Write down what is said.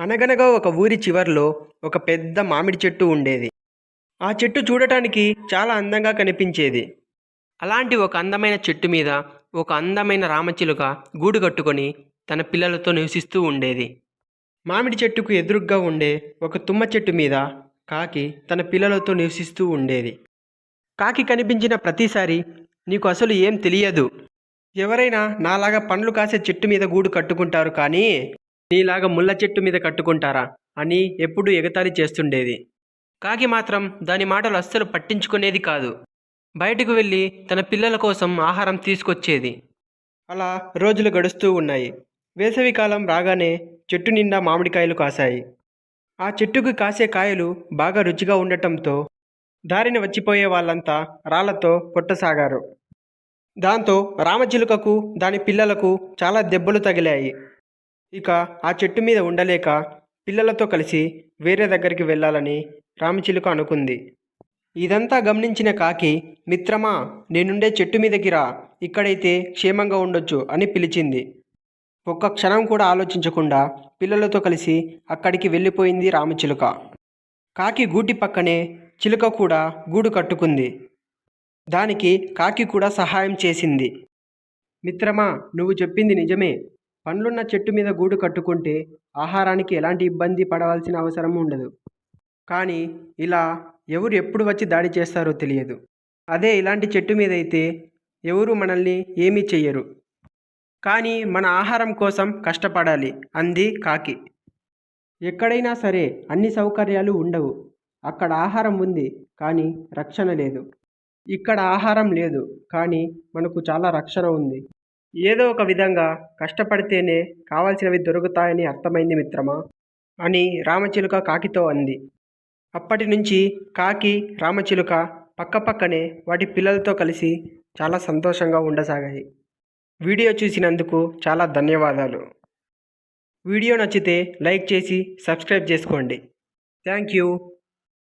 అనగనగా ఒక ఊరి చివర్లో ఒక పెద్ద మామిడి చెట్టు ఉండేది. ఆ చెట్టు చూడటానికి చాలా అందంగా కనిపించేది. అలాంటి ఒక అందమైన చెట్టు మీద ఒక అందమైన రామచిలుక గూడు కట్టుకొని తన పిల్లలతో నివసిస్తూ ఉండేది. మామిడి చెట్టుకు ఎదురుగ్గా ఉండే ఒక తుమ్మ చెట్టు మీద కాకి తన పిల్లలతో నివసిస్తూ ఉండేది. కాకి కనిపించిన ప్రతిసారి నీకు అసలు ఏం తెలియదు. ఎవరైనా నాలాగా పండ్లు కాసే చెట్టు మీద గూడు కట్టుకుంటారు కానీ నీలాగా ముళ్ళ చెట్టు మీద కట్టుకుంటారా అని ఎప్పుడూ ఎగతాళి చేస్తుండేది. కాకి మాత్రం దాని మాటలు అస్సలు పట్టించుకునేది కాదు. బయటకు వెళ్ళి తన పిల్లల కోసం ఆహారం తీసుకొచ్చేది. అలా రోజులు గడుస్తూ ఉన్నాయి. వేసవి కాలం రాగానే చెట్టు నిండా మామిడికాయలు కాశాయి. ఆ చెట్టుకు కాసే కాయలు బాగా రుచిగా ఉండటంతో దారిన వచ్చిపోయే వాళ్ళంతా రాళ్ళతో కొట్టసాగారు. దాంతో రామచిలుకకు దాని పిల్లలకు చాలా దెబ్బలు తగిలాయి. ఇక ఆ చెట్టు మీద ఉండలేక పిల్లలతో కలిసి వేరే దగ్గరికి వెళ్ళాలని రామచిలుక అనుకుంది. ఇదంతా గమనించిన కాకి మిత్రమా నేనుండే చెట్టు మీదకి రా ఇక్కడైతే క్షేమంగా ఉండొచ్చు అని పిలిచింది. ఒక్క క్షణం కూడా ఆలోచించకుండా పిల్లలతో కలిసి అక్కడికి వెళ్ళిపోయింది రామచిలుక. కాకి గూటి పక్కనే చిలుక కూడా గూడు కట్టుకుంది. దానికి కాకి కూడా సహాయం చేసింది. మిత్రమా నువ్వు చెప్పింది నిజమే. పండ్లున్న చెట్టు మీద గూడు కట్టుకుంటే ఆహారానికి ఎలాంటి ఇబ్బంది పడవలసిన అవసరం ఉండదు. కానీ ఇలా ఎవరు ఎప్పుడు వచ్చి దాడి చేస్తారో తెలియదు. అదే ఇలాంటి చెట్టు మీద అయితే ఎవరు మనల్ని ఏమీ చెయ్యరు. కానీ మన ఆహారం కోసం కష్టపడాలి అంది కాకి. ఎక్కడైనా సరే అన్ని సౌకర్యాలు ఉండవు. అక్కడ ఆహారం ఉంది కానీ రక్షణ లేదు. ఇక్కడ ఆహారం లేదు కానీ మనకు చాలా రక్షణ ఉంది. ఏదో ఒక విధంగా కష్టపడితేనే కావాల్సినవి దొరుకుతాయని అర్థమైంది మిత్రమా? అని రామచిలుక కాకితో అంది. అప్పటి నుంచి కాకి రామచిలుక పక్కపక్కనే వాటి పిల్లలతో కలిసి చాలా సంతోషంగా ఉండసాగాయి. వీడియో చూసినందుకు చాలా ధన్యవాదాలు. వీడియో నచ్చితే లైక్ చేసి సబ్స్క్రైబ్ చేసుకోండి. Thank you.